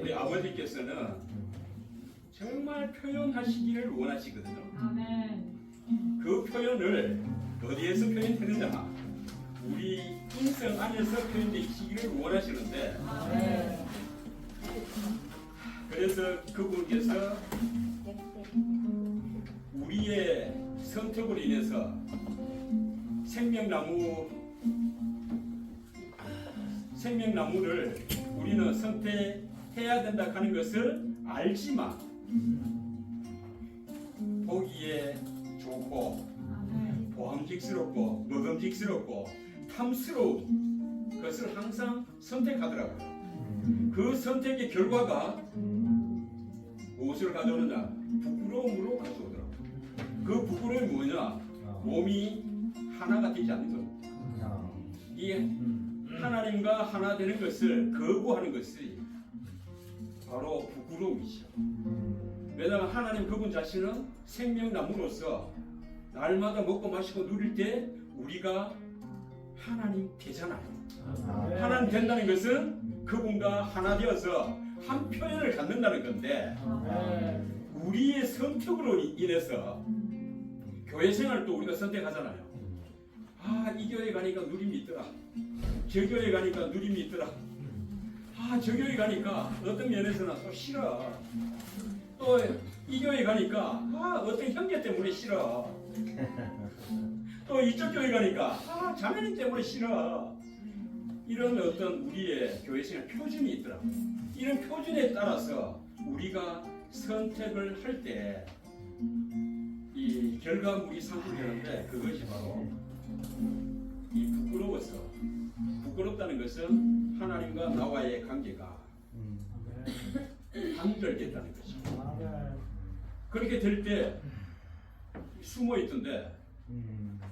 우리 아버지께서는 정말 표현하시기를 원하시거든요. 아멘. 그 표현을 어디에서 표현했느냐? 우리 인성 안에서 표현되시기를 원하시는데 아멘. 그래서 그분께서 우리의 선택으로 인해서 생명나무 생명나무를 우리는 선택해야 된다 하는 것을 알지만 보기에 좋고. 보함직스럽고 먹음직스럽고 탐스러운 것을 항상 선택하더라고요. 그 선택의 결과가 무엇을 가져오느냐? 부끄러움으로 가져오더라고요. 그 부끄러움이 뭐냐? 몸이 하나가 되지 않는. 이 하나님과 하나 되는 것을 거부하는 것이 바로 부끄러움이죠. 왜냐하면 하나님 그분 자신은 생명나무로서 날마다 먹고 마시고 누릴 때 우리가 하나님 되잖아요. 하나님 된다는 것은 그분과 하나 되어서 한 표현을 갖는다는 건데 아멘. 우리의 선택으로 인해서 교회 생활도 우리가 선택하잖아요. 아, 이 교회 가니까 누림이 있더라. 저 교회 가니까 누림이 있더라. 아, 저 교회 가니까 어떤 면에서는 또 싫어. 또 이 교회 가니까 아, 어떤 형제 때문에 싫어. 또 이쪽 교회 가니까 아, 자매님 때문에 싫어. 이런 어떤 우리의 교회 생활 표준이 있더라. 이런 표준에 따라서 우리가 선택을 할 때 이 결과물이 상승되는데 그것이 바로 이 부끄러워서 부끄럽다는 것은 하나님과 나와의 관계가 단절됐다는 거죠. 그렇게 될 때 숨어 있던데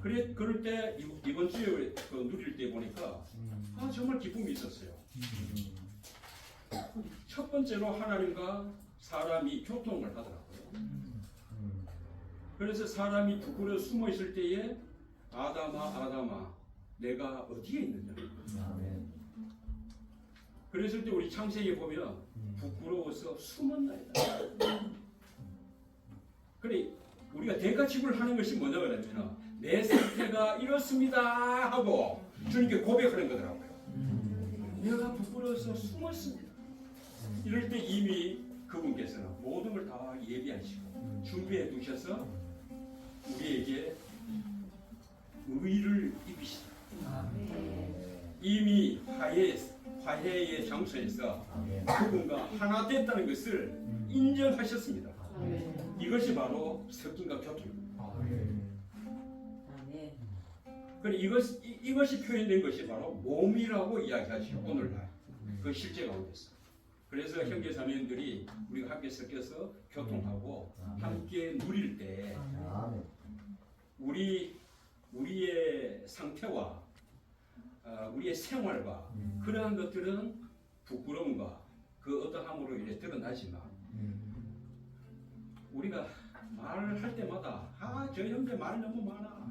그래 그럴 때 이번- 주에 그 누릴 때 보니까 아 정말 기쁨이 있었어요. 첫 번째로 하나님과 사람이 교통을 하더라고요. 그래서 사람이 부끄러워 숨어 있을 때에 아담아 아담아 내가 어디에 있느냐. 그랬을 때 우리 창세기에 보면 부끄러워서 숨었나이다. 그래 우리가 대가집을 하는 것이 뭐냐 그러면 내 상태가 이렇습니다 하고 주님께 고백하는 거더라고요. 내가 부끄러워서 숨었습니다. 이럴 때 이미 그분께서는 모든 걸 다 예비하시고 준비해 두셔서 우리에게 의를 입히시다. 이미 화해, 화해의 장소에서 그분과 하나 됐다는 것을 인정하셨습니다. 아멘. 이것이 바로 섞임과 교통입니다. 그래 이것 이, 이것이 표현된 것이 바로 몸이라고 이야기하시죠 오늘날. 그 실제 가운데서. 그래서 형제 자매들이 우리가 함께 섞여서 교통하고 함께 누릴 때 우리 우리의 상태와 어, 우리의 생활과 그러한 것들은 부끄러움과 그 어떠함으로 이래 드러나지만 우리가 말을 할 때마다 아 저 형제 말 너무 많아.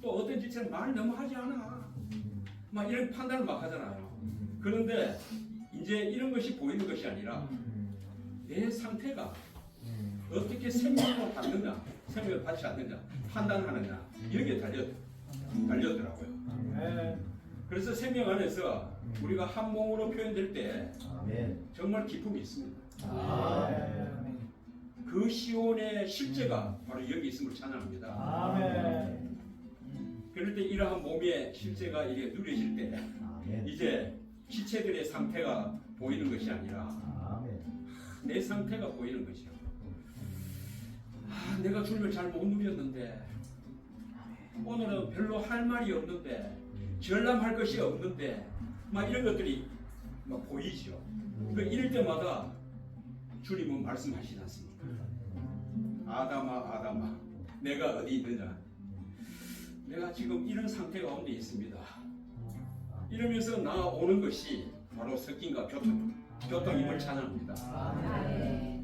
또 어떤 짓을 말 너무 하지 않아. 막 이런 판단을 막 하잖아요. 그런데 이제 이런 것이 보이는 것이 아니라 내 상태가 어떻게 생명을 받느냐 생명을 받지 않느냐 판단하느냐. 여기에 달려 달렸더라고요. 그래서 생명 안에서 우리가 한 몸으로 표현될 때 정말 기쁨이 있습니다. 그 시온의 실제가 바로 여기 있음을 찬양합니다. 그럴 때 이러한 몸의 실제가 이게 누려질 때 이제 지체들의 상태가 보이는 것이 아니라 내 상태가 보이는 것이요. 아, 내가 주님을 잘 못 누렸는데 오늘은 별로 할 말이 없는데 전람할 것이 없는데 막 이런 것들이 막 보이죠. 그 이럴 때마다 주님은 말씀하시지 않습니까? 아담아 아담아 내가 어디 있느냐? 내가 지금 이런 상태 가운데 있습니다. 이러면서 나오는 것이 바로 섞임과 교통, 교통임을 찬양합니다. 아멘.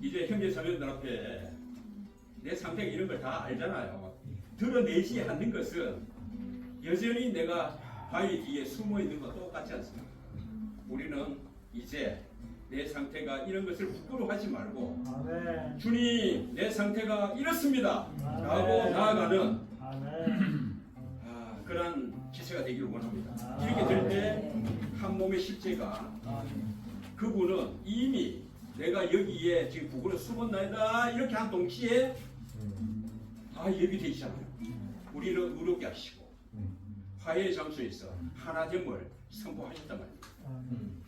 이제 형제 자매들 앞에 내 상태가 이런 걸 다 알잖아요. 드러내지 않는 것은 여전히 내가 바위 뒤에 숨어 있는 것 똑같지 않습니까? 우리는 이제 내 상태가 이런 것을 부끄러워하지 말고 아멘. 주님 내 상태가 이렇습니다 라고 아멘. 나아가는 아멘. 아, 그런 기세가 되기를 원합니다 이렇게 될 때 한 몸의 실제가 그분은 이미 내가 여기에 지금 구글에 숨었나이다 이렇게 한 동시에 아 예비돼 있잖아요 우리를 의롭게 하시고 화해의 장소에서 하나됨을 선포하셨단 말입니다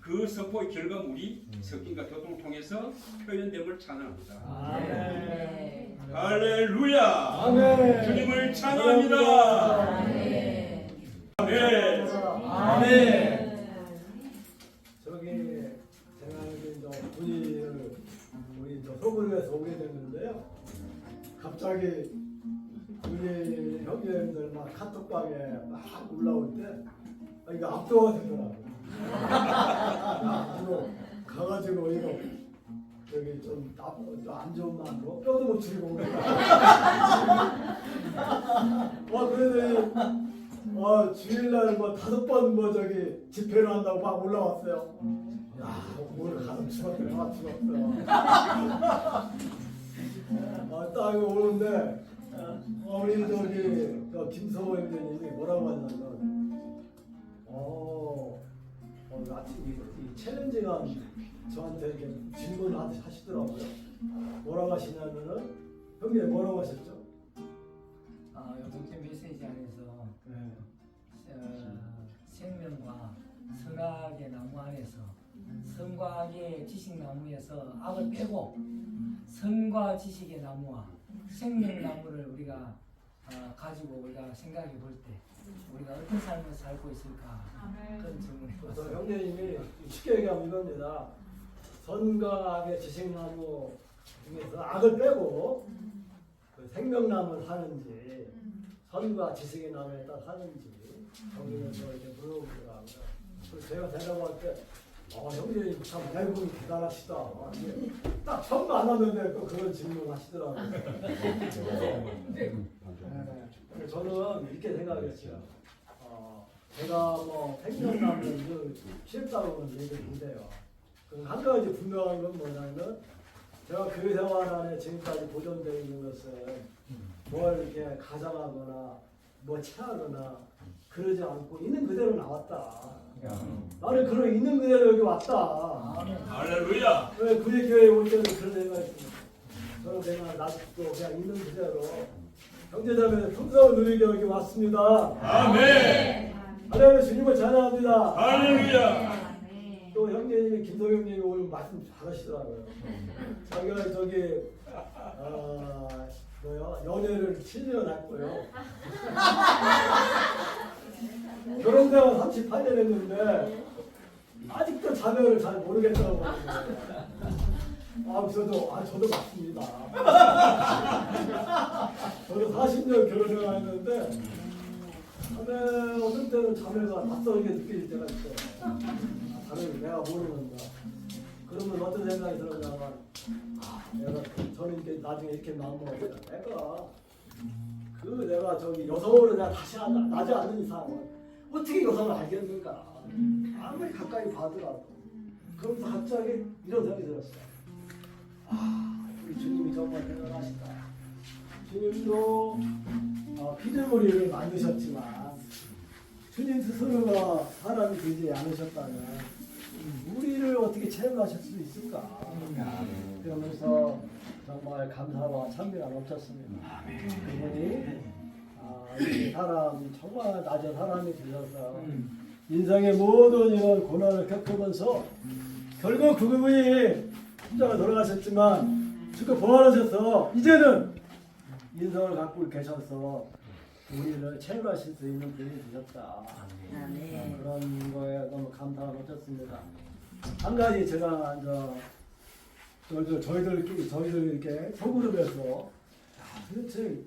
그 선포의 결과물이 섞인과 교통을 통해서 표현됨을 찬양합니다 아멘. 할렐루야 아멘. 주님을 찬양합니다 아멘. 아멘 아멘. 저기 제가 이제 군인을 우리 저 서울에서 오게 됐는데요. 갑자기 우리 형제님들 막 카톡방에 막 올라올 때 아, 이거 압도가 되더라고요. 앞으로 가가지고 이거 여기 좀안 좋은 마음으로 뼈도 못 거야. 어 그래도 이, 어 주일날 뭐 다섯 번 뭐 저기 집회를 한다고 막 올라왔어요. 야 오늘 가슴 추웠대 다 추웠어. 아딱 이거 오는데 어, 우리 저기 저 김서호 형제님이 뭐라고 하냐면 어, 어 아침 이, 이 챌린지가 저한테 이렇게 질문을 하- 하시더라고요. 뭐라고 하시냐면은 형님 뭐라고 하셨죠? 아, 독재 메시지 안에서 네. 어, 생명과 선악의 나무 안에서 선과 악의 지식 나무에서 악을 빼고 선과 지식의 나무와 생명 나무를 우리가 어, 가지고 우리가 생각해 볼 때 우리가 어떤 삶을 살고 있을까 그런 그래서 해봤어요. 형님이 쉽게 얘기하면 이겁니다. 선과 악의 지식나무 중에서 악을 빼고 그 생명나무를 사는지 선과 지식의 나무에 딱 사는지 거기에서 이렇게 물어보더라고요. 그래서 제가 대답할 때 어, 형님 참 대부분 대단하시다. 아, 이게 딱 처음 만났는데 또 그런 질문 하시더라고요. 네. 그래서 저는 이렇게 생각했어요. 어, 제가 뭐 생명나무를 싫다고는 얘기를 못해요. 그한 가지 분명한 건 뭐냐면 제가 교회 생활 안에 지금까지 보존되어 있는 것은 뭘 이렇게 가장하거나 뭐 체하거나 그러지 않고 있는 그대로 나왔다. 나는 그런 있는 그대로 여기 왔다. 할렐루야 왜 구리교회 올 때는 그런 생각했습니다. 저는 내가 나도 그냥 있는 그대로 형제자매 풍성을 누리게 여기 왔습니다. 아멘 하나님 주님을 찬양합니다. 할렐루야 또 형제님이 김동영님이 오늘 말씀 잘하시더라고요. 자기가 저기 아 뭐야 연애를 7년 했고요. 결혼 생활 38년 했는데 아직도 자매를 잘 모르겠다고 아 저도 아 저도 맞습니다. 저도 40년 결혼 생활 했는데 자매 어떤 때는 자매가 낯설게 느껴질 때가 있어요. 다른 내가 모르는 거. 그러면 어떤 생각이 들었냐면 아, 내가 그- 저는 이렇게 나중에 이렇게 마음 먹었다. 내가 그 내가 저기 여성으로 내가 다시 하자 나지 않는 이상은 어떻게 여성을 알겠는가? 아무리 가까이 봐더라도 그러면서 갑자기 이런 생각이 들었어요. 아, 우리 주님이 정말 대단하시다. 주님도 어, 피조물이를 만드셨지만 주님 스스로가 사람이 되지 않으셨다면 우리를 어떻게 체험하실 수 있을까? 그러면서 정말 감사와 찬미가 넘쳤습니다. 그분이 아, 이 사람 정말 낮은 사람이 되셔서 인생의 모든 이런 고난을 겪으면서 결국 그분이 십자가 돌아가셨지만 지금 부활하셔서 이제는 인성을 갖고 계셔서 우리를 체험하실 수 있는 분이 되셨다. 아멘. 그런 거에 너무 감사가 넘쳤습니다. 한 가지 제가 이제 저희들 저희들끼리 저희들 이렇게 소그룹에서 야, 도대체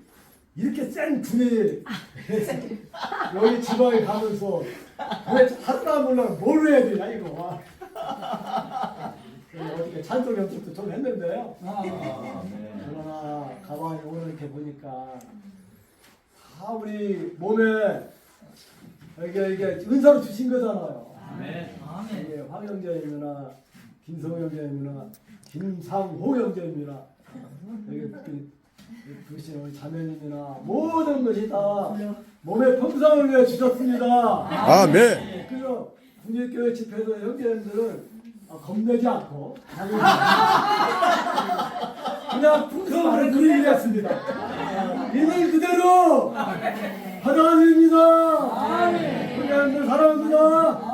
이렇게 센 분이 여기 지방에 가면서 왜 하다 몰라 뭘 해야 되냐 이거. 그래서 어떻게 찬송 연습도 좀 했는데요. 그러나 가만히 오늘 이렇게 보니까 다 우리 몸에 이게 이게 은사로 주신 거잖아요. 아멘. 예, 황 형제님이나 김성 형제님이나 김상호 형제님이나 여기 부신 우리 자매님이나 모든 것이 다 몸의 평상을 위해 주셨습니다. 아멘. 그래서 국립교회 집회에서 형제님들은 아, 겁내지 않고 그냥 풍성을 누리겠습니다. 있는 그대로 받아들입니다. 형제님들 사랑합니다.